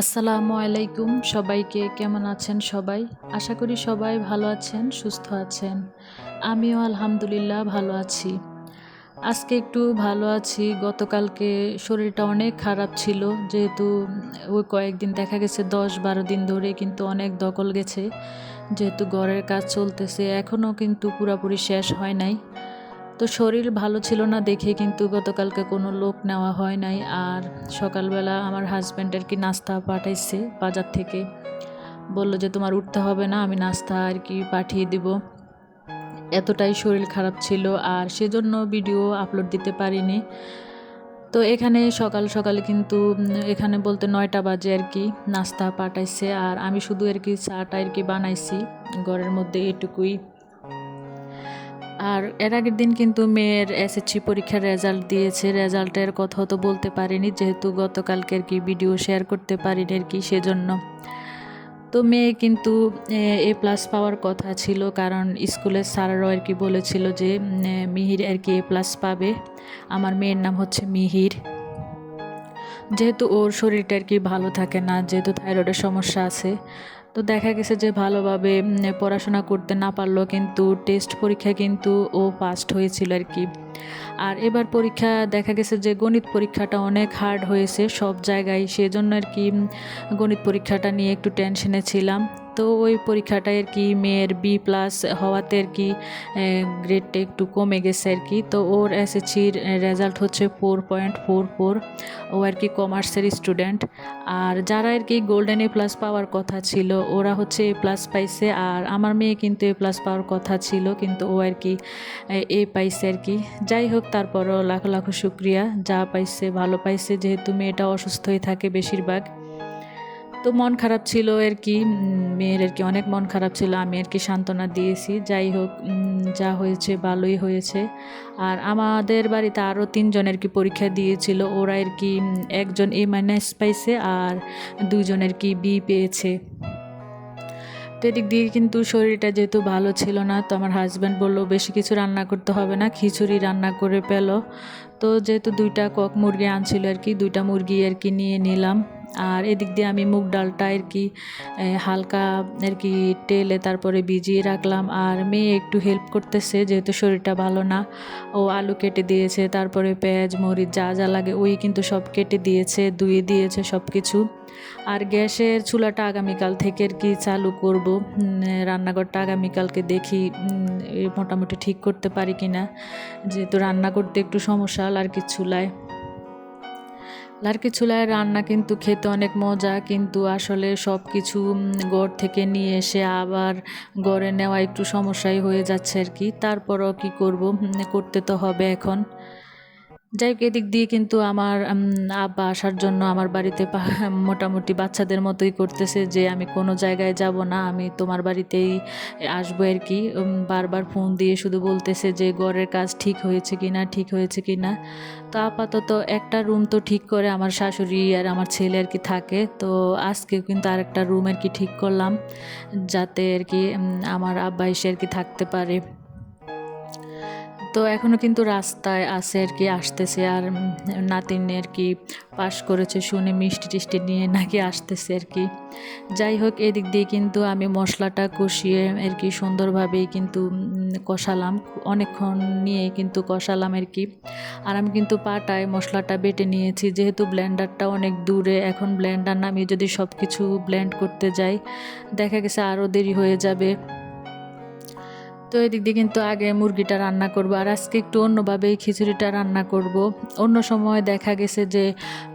আসসালামু আলাইকুম সবাইকে, কেমন আছেন সবাই? আশা করি সবাই ভালো আছেন, সুস্থ আছেন। আমিও আলহামদুলিল্লাহ ভালো আছি। আজকে একটু ভালো আছি। গতকালকে শরীরটা অনেক খারাপ ছিল, যেহেতু ওই কয়েকদিন দেখা গেছে, দশ বারো দিন ধরে কিন্তু অনেক দখল গেছে, যেহেতু ঘরের কাজ চলতেছে। এখনও কিন্তু পুরোপুরি শেষ হয় নাই। তো শরীর ভালো ছিল না দেখে কিন্তু গতকালকে কোনো লোক নেওয়া হয় নাই। আর সকালবেলা আমার হাজব্যান্ডের কি নাস্তা পাঠাইছে বাজার থেকে। বলল যে, তোমার উঠতে হবে না, আমি নাস্তা আর কি পাঠিয়ে দিব। এতটাই শরীর খারাপ ছিল আর সেজন্য ভিডিও আপলোড দিতে পারিনি। তো এখানে সকাল সকালে কিন্তু, এখানে বলতে নয়টা বাজে আর কি নাস্তা পাঠাইছে। আর আমি শুধু আর কি চাটা আর কি বানাইছি। ঘরের মধ্যে এটুকুই। আর এর আগের দিন কিন্তু মেয়ের এসএসসি পরীক্ষার রেজাল্ট দিয়েছে। রেজাল্টের কথা তো বলতে পারিনি, যেহেতু গতকালকে আর কি ভিডিও শেয়ার করতে পারিনি আর কি, সেজন্য। তো মেয়ে কিন্তু, এ প্লাস পাওয়ার কথা ছিল, কারণ স্কুলের স্যাররাও আর কি বলেছিল যে মিহির আর কি এ প্লাস পাবে। আমার মেয়ের নাম হচ্ছে মিহির। যেহেতু ওর শরীরটা আর কি ভালো থাকে না, যেহেতু থাইরয়েডের সমস্যা আছে তো দেখা গেছে যে ভালোভাবে পড়াশোনা করতে না পারলেও কিন্তু টেস্ট পরীক্ষা কিন্তু ও ফার্স্ট হয়েছিল আর কি। আর এবার পরীক্ষা, দেখা গেছে যে গণিত পরীক্ষাটা অনেক হার্ড হয়েছে সব জায়গায়, সেজন্য আর কি গণিত পরীক্ষাটা নিয়ে একটু টেনশনে ছিলাম। তো ওই পরীক্ষাটা আর কি মেয়ের বি প্লাস হওয়াতে আর কি গ্রেডটা একটু কমে গেছে আর কি। তো ওর এসএসসির রেজাল্ট হচ্ছে ফোর পয়েন্ট ফোর ফোর ও আর কি কমার্সের স্টুডেন্ট আর যারা আর কি গোল্ডেন এ প্লাস পাওয়ার কথা ছিল, ওরা হচ্ছে এ প্লাস পাইছে। আর আমার মেয়ে কিন্তু এ প্লাস পাওয়ার কথা ছিল, কিন্তু ও আর কি, এ পাইছে আর কি। যাই হোক, তারপরও লাখ লাখ শুক্রিয়া। যা পাইছে, ভালো পাইছে। যেহেতু মেয়েটা অসুস্থই থাকে বেশিরভাগ। তো মন খারাপ ছিল আর কি মেয়ের আর কি অনেক মন খারাপ ছিল, আমি আর কি সান্ত্বনা দিয়েছি। যাই হোক যা হয়েছে ভালোই হয়েছে। আর আমাদের বাড়িতে আরও তিনজনের কি পরীক্ষা দিয়েছিল, ওরা আর কি একজন এ মাইনাস পাইছে আর দুইজনের কি বি পেয়েছে। তো এদিক দিয়ে কিন্তু শরীরটা যেহেতু ভালো ছিল না, তো আমার হাজব্যান্ড বলল, বেশি কিছু রান্না করতে হবে না, খিচুড়ি রান্না করে পেল তো যেহেতু দুইটা কক মুরগি আনছিল আর কি, দুইটা মুরগি আর কি নিয়ে নিলাম। আর এদিক দিয়ে আমি মুগ ডালটা আর কি হালকা আর কি টেলে তারপরে ভিজিয়ে রাখলাম। আর মেয়ে একটু হেল্প করতেছে, যেহেতু শরীরটা ভালো না। ও আলু কেটে দিয়েছে, তারপরে পেঁয়াজ, মরিচ যা যা লাগে ওই কিন্তু সব কেটে দিয়েছে, ধুয়ে দিয়েছে সব কিছু আর গ্যাসের চুলাটা আগামীকাল থেকে আর কি চালু করব। রান্নাঘরটা আগামীকালকে দেখি মোটামুটি ঠিক করতে পারি কি না যেহেতু রান্না করতে একটু সমস্যা আর কি চুলায় লার্কি চুলায় রান্না কিন্তু খেতে অনেক মজা, কিন্তু আসলে সব কিছু গড় থেকে নিয়ে এসে আবার গড়ে নেওয়া একটু সমস্যাই হয়ে যাচ্ছে আর কি। তারপরও কি করব? করতে তো হবে এখন। যাই হোক, এদিক দিয়ে কিন্তু আমার আব্বা আসার জন্য আমার বাড়িতে মোটামুটি বাচ্চাদের মতোই করতেছে যে আমি কোনো জায়গায় যাব না, আমি তোমার বাড়িতেই আসব আর কি। বারবার ফোন দিয়ে শুধু বলতেছে যে ঘরের কাজ ঠিক হয়েছে কি না ঠিক হয়েছে কি না তো আপাতত একটা রুম তো ঠিক করে আমার শাশুড়ি আর আমার ছেলে আর কি থাকে। তো আজকে কিন্তু আরেকটা রুম আর কি ঠিক করলাম, যাতে আর কি আমার আব্বা এসে আর কি থাকতে পারে। তো এখনও কিন্তু রাস্তায় আছে আর কি, আসতেছে আর নাতিন আর কি পাশ করেছে শুনে মিষ্টি টিষ্টি নিয়ে নাকি আসতেছে আর কি। যাই হোক, এদিক দিয়ে কিন্তু আমি মশলাটা কষিয়ে আর কি সুন্দরভাবেই কিন্তু কষালাম, অনেকক্ষণ নিয়ে কিন্তু কষালাম আর কি। আর আমি কিন্তু পাটায় মশলাটা বেটে নিয়েছি, যেহেতু ব্লেন্ডারটা অনেক দূরে, এখন ব্লেন্ডার নামিয়ে যদি সব কিছু ব্লেন্ড করতে যাই, দেখা গেছে আরও দেরি হয়ে যাবে। তো এদিক দিয়ে কিন্তু আগে মুরগিটা রান্না করব, আর আজকে একটু অন্যভাবেই খিচুড়িটা রান্না করব। অন্য সময় দেখা গেছে যে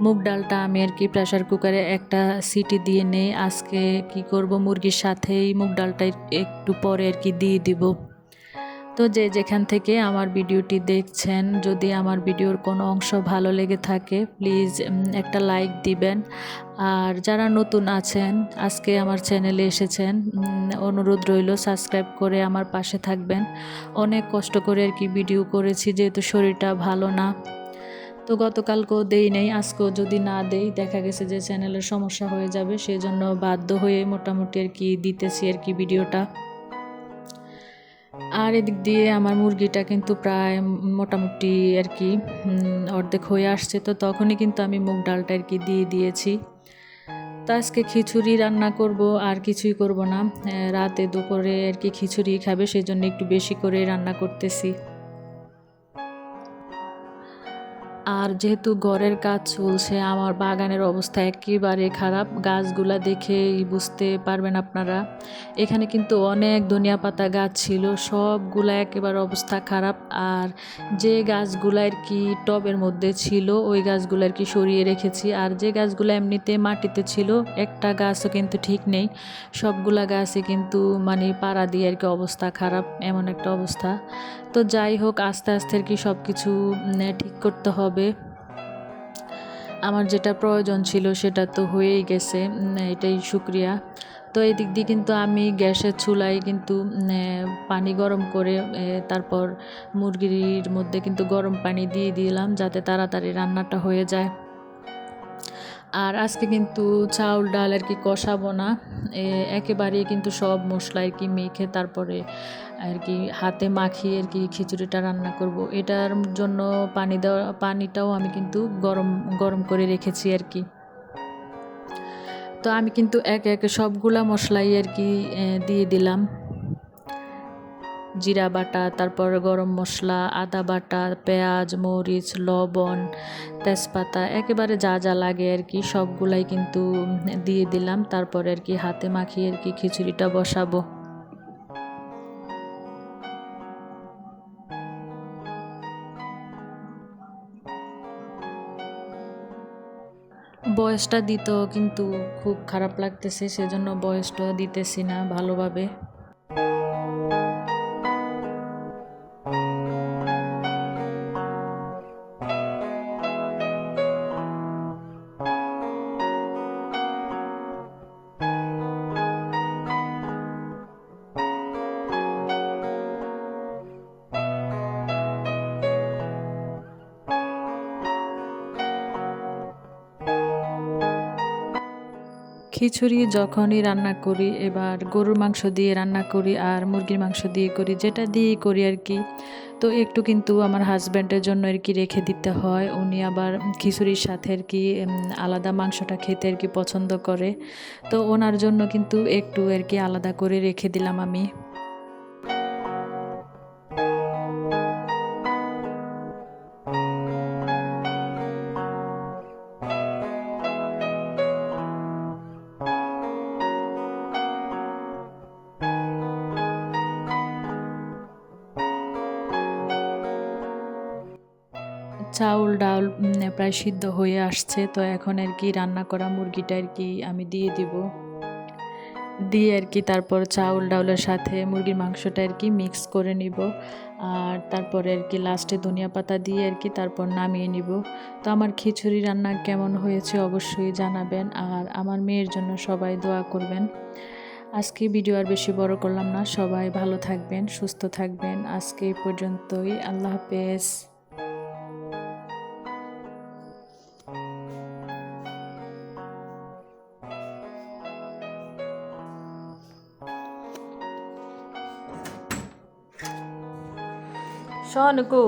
মুগ ডালটা আমি আর কি প্রেশার কুকারে একটা সিটি দিয়ে নেই। আজকে কি করব, মুরগির সাথেই মুগ ডালটা একটু পরে আর কি দিয়ে দিব। তো যে যেখান থেকে আমার ভিডিওটি দেখছেন, যদি আমার ভিডিওর কোনো অংশ ভালো লেগে থাকে, প্লিজ একটা লাইক দিবেন। আর যারা নতুন আছেন, আজকে আমার চ্যানেলে এসেছেন অনুরোধ রইল সাবস্ক্রাইব করে আমার পাশে থাকবেন। অনেক কষ্ট করে আর কি ভিডিও করেছি, যেহেতু শরীরটা ভালো না। তো গতকালকেও দেই নেই, আজকেও যদি না দেই, দেখা গেছে যে চ্যানেলের সমস্যা হয়ে যাবে, সেজন্য বাধ্য হয়ে মোটামুটি আর কি দিতেছি আর কি ভিডিওটা। আর এদিক দিয়ে আমার মুরগিটা কিন্তু প্রায় মোটামুটি আর কি অর্ধেক হয়ে আসছে। তো তখনই কিন্তু আমি মুগ ডালটা আর কি দিয়ে দিয়েছি। তো আজকে খিচুড়ি রান্না করব, আর কিছুই করব না। রাতে দুপুরে আর কি খিচুড়ি খাবে সেই জন্য একটু বেশি করে রান্না করতেছি। আর যেহেতু ঘরের কাজ চলছে, আমার বাগানের অবস্থা একেবারে খারাপ। গাছগুলা দেখেই বুঝতে পারবেন আপনারা। এখানে কিন্তু অনেক ধনিয়া পাতা গাছ ছিল, সবগুলা একেবারে অবস্থা খারাপ। আর যে গাছগুলা আর কি টবের মধ্যে ছিল, ওই গাছগুলো আর কি সরিয়ে রেখেছি। আর যে গাছগুলো এমনিতে মাটিতে ছিল, একটা গাছও কিন্তু ঠিক নেই। সবগুলা গাছে কিন্তু মানে পাড়া দিয়ে আর কি অবস্থা খারাপ, এমন একটা অবস্থা। তো যাই হোক, আস্তে আস্তে আর কি সব কিছু ঠিক করতে হবে। আমার যেটা প্রয়োজন ছিল সেটা তো হয়েই গেছে এটাই শুক্রিয়া। তো এই দিক দিয়ে কিন্তু আমি গ্যাসের চুলায় কিন্তু পানি গরম করে তারপর মুরগির মধ্যে কিন্তু গরম পানি দিয়ে দিলাম যাতে তাড়াতাড়ি রান্নাটা হয়ে যায়। আর আজকে কিন্তু চাউল, ডাল আর কি কষাবো না। একেবারে কিন্তু সব মশলা আর কি মেখে তারপরে আর কি হাতে মাখিয়ে আর কি খিচুড়িটা রান্না করব। এটার জন্য পানি দেওয়া, পানিটাও আমি কিন্তু গরম গরম করে রেখেছি আর কি। তো আমি কিন্তু এক, একে সবগুলা মশলাই আর কি দিয়ে দিলাম। জিরা বাটা, তারপর গরম মশলা, আদা বাটা, পেঁয়াজ, মরিচ, লবণ, তেজপাতা, একেবারে যা যা লাগে আর কি, সবগুলাই কিন্তু দিয়ে দিলাম। তারপরে আর কি হাতে মাখিয়ে আর কি খিচুড়িটা বসাবো। বয়সটা দিত কিন্তু খুব খারাপ লাগতেছে, সেজন্য বয়সটা দিতেছি না ভালোভাবে। খিচুড়ি যখনই রান্না করি, এবার গরুর মাংস দিয়ে রান্না করি আর মুরগির মাংস দিয়ে করি, যেটা দিয়ে করি আর কি। তো একটু কিন্তু আমার হাজব্যান্ডের জন্য আর কি রেখে দিতে হয়। উনি আবার খিচুড়ির সাথে আর কি আলাদা মাংসটা খেতে আর কি পছন্দ করে। তো ওনার জন্য কিন্তু একটু আর কি আলাদা করে রেখে দিলাম আমি। চাউল, ডাল প্রায় সিদ্ধ হয়ে আসছে, তো এখন আর কি রান্না করা মুরগিটা আর কি আমি দিয়ে দিব। দিয়ে আর কি তারপর চাউল ডাউলের সাথে মুরগির মাংসটা আর কি মিক্স করে নিব। আর তারপরে আর কি লাস্টে ধনিয়া পাতা দিয়ে আর কি তারপর নামিয়ে নিব। তো আমার খিচুড়ি রান্না কেমন হয়েছে অবশ্যই জানাবেন, আর আমার মেয়ের জন্য সবাই দোয়া করবেন। আজকে ভিডিও আর বেশি বড় করলাম না, সবাই ভালো থাকবেন, সুস্থ থাকবেন। আজকে এই পর্যন্তই, আল্লাহ হাফেজ। షానుకు